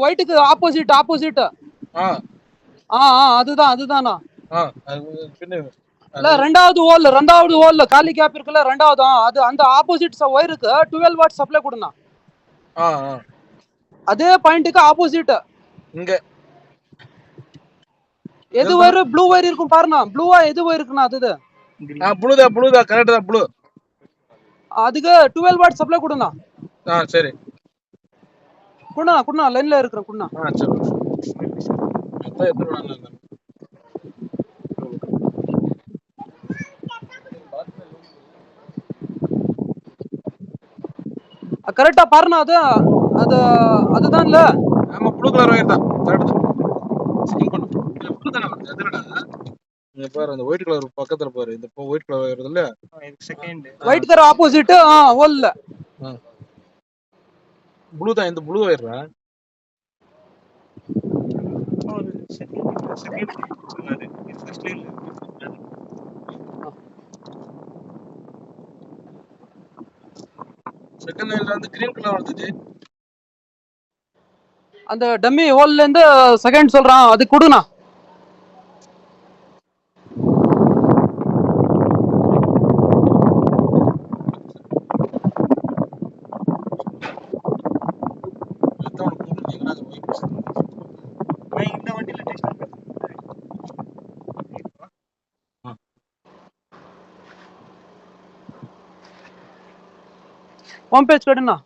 ஒயிட்டுக்கு opposite opposite ஆ. அதுதான் அதுதானா? இல்ல ரெண்டாவது ஹோல் ரெண்டாவது ஹோல் காலி கேப் இருக்குல்ல ரெண்டாவது அது அந்த ஆப்போசிட் ஒயருக்கு டுவெல் வாட் சப்ளை ஆ அதே பாயிண்ட்டுக்கு ஆப்போசிட் இங்க. எது ஒயர் ப்ளூ ஒயர் இருக்கும் பாருண்ணா. ப்ளூவா எது ஒயர் இருக்குண்ணா அது? ஆ ப்ளூதா ப்ளூதா கரெக்ட் தான் ப்ளூ அதுக்கு டுவெல் வாட் சப்ளை ஆ சரி. குண்ணா குண்ணா லைன்ல இருக்கிறேன் குண்ணா ஆ சரி மொத்தம் எத்தனை நாள் இருந்தாங்க? கரெக்டா பாருண்ணா அது அது அதுதான் இல்ல ஆமா ப்ளூ கலர் ஒயர் தான். கரெக்ட் பண்ணு. ப்ளூ தானே இங்க பாரு அந்த ஒயிட் கலர் பக்கத்துல பாரு. இந்த ஒயிட் கலர் வருது இல்ல செகண்ட் ஒயிட் கலர் ஆப்போசிட் ஆ ஹோல்ல ப்ளூ தான் இந்த ப்ளூ ஒயர்ரா செகண்ட் லைன்ல வந்து கிரீன் கலர் வருது அந்த டம்மி ஹோல்ல இருந்து செகண்ட் சொல்றான். அது கொடுண்ணா அதான் உனக்கு கூப்பிட்டு நீங்க ஒயிட் நான் இந்த வண்டியில டெஸ்ட் ஹோம் பேஜ் கடுண்ணா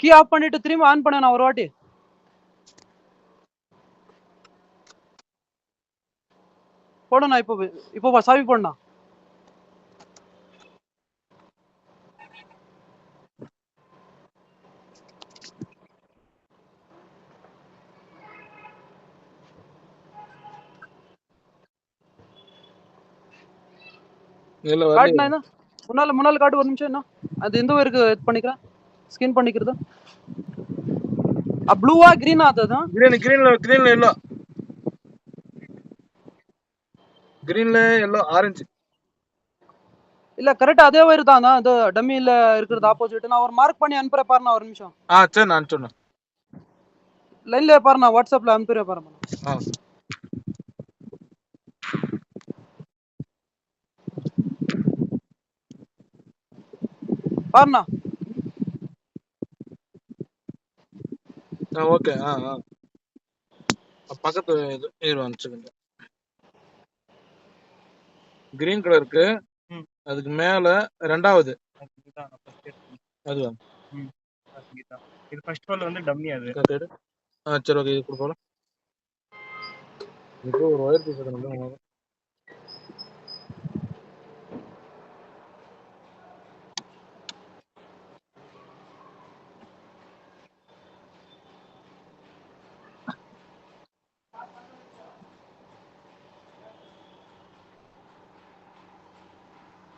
கீ ஆஃப் பண்ணிட்டு திரும்ப ஆன் பண்ணேண்ணா ஒரு வாட்டி. போடுண்ணா இப்போ இப்போ சாவி போடுண்ணா. இல்ல என்ன? முன்னால முன்னால காட்டு ஒரு நிமிஷம் என்ன? அது எந்த ஒயருக்கு இது பண்ணிக்கிறேன்? ஸ்கின் பண்ணிக்கிறது. ப்ளூவா கிரீனா அது அதுதான் கிரீன் கிரீன்ல கிரீன்ல எல்லோ கிரீன்ல எல்லோ ஆரஞ்சு இல்ல கரெக்டா அதே ஒயர் தானா அது டம்மியில இருக்கிறது ஆப்போசிட் நான் ஒரு மார்க் பண்ணி அனுப்புறேன் பாருண்ணா ஒரு நிமிஷம். ஆ சரி நான் சொன்னேன் லைன்ல பாருண்ணா வாட்ஸ்அப்ல அனுப்புறேன் பாருண்ணா பாருண்ணா. ஓகே. ஆ ஆ. பக்கத்து இது ஒன் செகண்ட் கிரீன் கலருக்கு. அதுக்கு மேல ரெண்டாவது. அதுவா இது ஃபர்ஸ்ட் ரோல் வந்து டம்மி அது. ஆ சரி. ஓகே. இது கொடுப்போம் இப்போ ஒரு ஒயர் பீஸ்